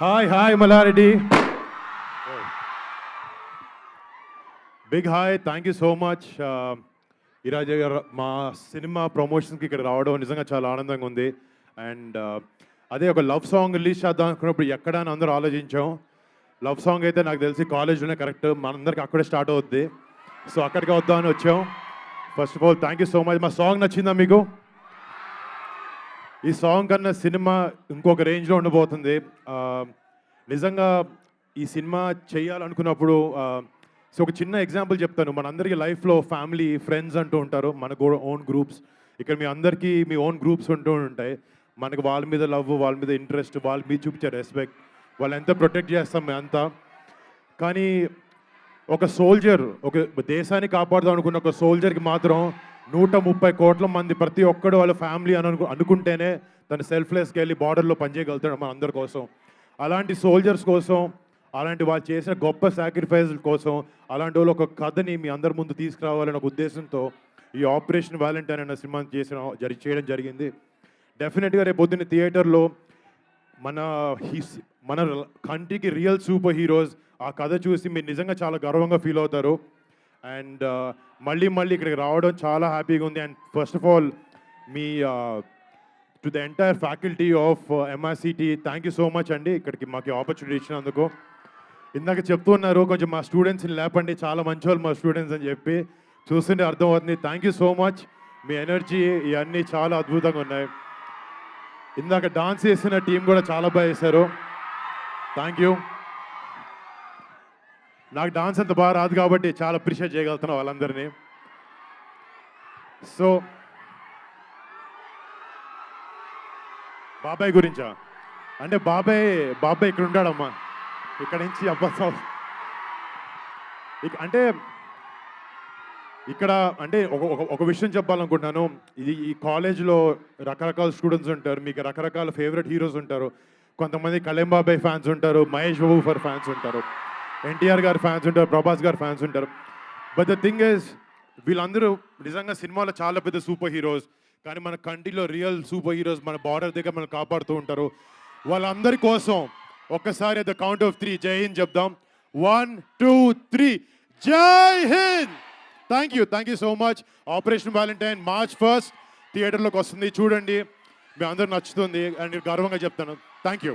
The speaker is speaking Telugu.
Hi hi Mallareddy big hi thank you so much ఈరోజు మా సినిమా ప్రమోషన్స్కి ఇక్కడ రావడం నిజంగా చాలా ఆనందంగా ఉంది. అండ్ uh, అదే ఒక లవ్ సాంగ్ రిలీజ్ చేద్దాం అనుకున్నప్పుడు ఎక్కడ అని అందరూ ఆలోచించాం. లవ్ సాంగ్ అయితే నాకు తెలిసి కాలేజ్లోనే కరెక్ట్ మనందరికి అక్కడే స్టార్ట్ అవుద్ది. సో అక్కడికి వద్దామని వచ్చాం. First of all thank you so much మా సాంగ్ నచ్చిందా మీకు? ఈ సాంగ్ కన్నా సినిమా ఇంకొక రేంజ్లో ఉండబోతుంది. నిజంగా ఈ సినిమా చేయాలనుకున్నప్పుడు సో ఒక చిన్న ఎగ్జాంపుల్ చెప్తాను. మనందరికీ లైఫ్లో ఫ్యామిలీ ఫ్రెండ్స్ అంటూ ఉంటారు. మనకు ఓన్ గ్రూప్స్ ఇక్కడ మీ అందరికీ మీ ఓన్ గ్రూప్స్ ఉంటూ ఉంటాయి. మనకు వాళ్ళ మీద లవ్ వాళ్ళ మీద ఇంట్రెస్ట్ వాళ్ళ మీద చూపించే రెస్పెక్ట్ వాళ్ళు ఎంత ప్రొటెక్ట్ చేస్తాం అంతా కానీ ఒక సోల్జర్ ఒక దేశాన్ని కాపాడుదాం అనుకున్న ఒక సోల్జర్కి మాత్రం నూట ముప్పై కోట్ల మంది ప్రతి ఒక్కడు వాళ్ళ ఫ్యామిలీ అని అనుకు అనుకుంటేనే తను సెల్ఫ్లెస్కి వెళ్ళి బార్డర్లో పనిచేయగలుగుతాడు మన అందరి కోసం. అలాంటి సోల్జర్స్ కోసం అలాంటి వాళ్ళు చేసిన గొప్ప సాక్రిఫైస్ కోసం అలాంటి వాళ్ళు ఒక కథని మీ అందరి ముందు తీసుకురావాలనే ఒక ఉద్దేశంతో ఈ ఆపరేషన్ వ్యాలంటైన్ అనే సినిమా చేసిన జరి చేయడం జరిగింది. డెఫినెట్గా రేపు పొద్దున్న థియేటర్లో మన హిస్- మన కంట్రీకి రియల్ సూపర్ హీరోస్ ఆ కథ చూసి మీరు నిజంగా చాలా గర్వంగా ఫీల్ అవుతారు. అండ్ మళ్ళీ మళ్ళీ ఇక్కడికి రావడం చాలా హ్యాపీగా ఉంది. And first of all me to the entire faculty of MRCT thank you so much అండి. ఇక్కడికి మాకు ఆపర్చునిటీ ఇచ్చినందుకు. ఇందాక చెప్తున్నారు కొంచెం మా స్టూడెంట్స్ని లేపండి చాలా మంచి వాళ్ళు మా స్టూడెంట్స్ అని చెప్పి. చూస్తుంటే అర్థమవుతుంది. థ్యాంక్ యూ సో మచ్ మీ ఎనర్జీ ఇవన్నీ చాలా అద్భుతంగా ఉన్నాయి. ఇందాక డాన్స్ చేసిన టీం కూడా చాలా బాగా చేశారు. థ్యాంక్ యూ నాకు డాన్స్ అంత బాగా రాదు కాబట్టి చాలా అప్రిషియేట్ చేయగలుగుతున్నాను వాళ్ళందరినీ. సో బాబాయ్ గురించా? అంటే బాబాయ్ బాబాయ్ ఇక్కడ ఉంటాడమ్మా. ఇక్కడ నుంచి అబ్బా అంటే ఇక్కడ అంటే ఒక ఒక- ఒక విషయం చెప్పాలనుకుంటున్నాను. ఇది ఈ కాలేజ్లో రకరకాల స్టూడెంట్స్ ఉంటారు. మీకు రకరకాల ఫేవరెట్ హీరోస్ ఉంటారు. కొంతమంది కళ్యాణ్ బాబాయ్ ఫ్యాన్స్ ఉంటారు. మహేష్ బాబు ఫర్ ఫ్యాన్స్ ఉంటారు. ఎన్టీఆర్ గారి ఫ్యాన్స్ ఉంటారు ప్రభాస్ గారి ఫ్యాన్స్ ఉంటారు. బట్ ద థింగ్ ఇస్ వీళ్ళందరూ నిజంగా సినిమాలో చాలా పెద్ద సూపర్ హీరోస్ కానీ మన కంట్రీలో రియల్ సూపర్ హీరోస్ మన బార్డర్ దగ్గర మనం కాపాడుతూ ఉంటారు. వాళ్ళందరి కోసం ఒక్కసారి the count of three Jai Hind చెప్దాం. One two three Jai Hind! Thank you thank you so much operation valentine march first థియేటర్లోకి వస్తుంది. చూడండి మీ అందరూ నచ్చుతుంది. అండ్ గర్వంగా చెప్తాను. Thank you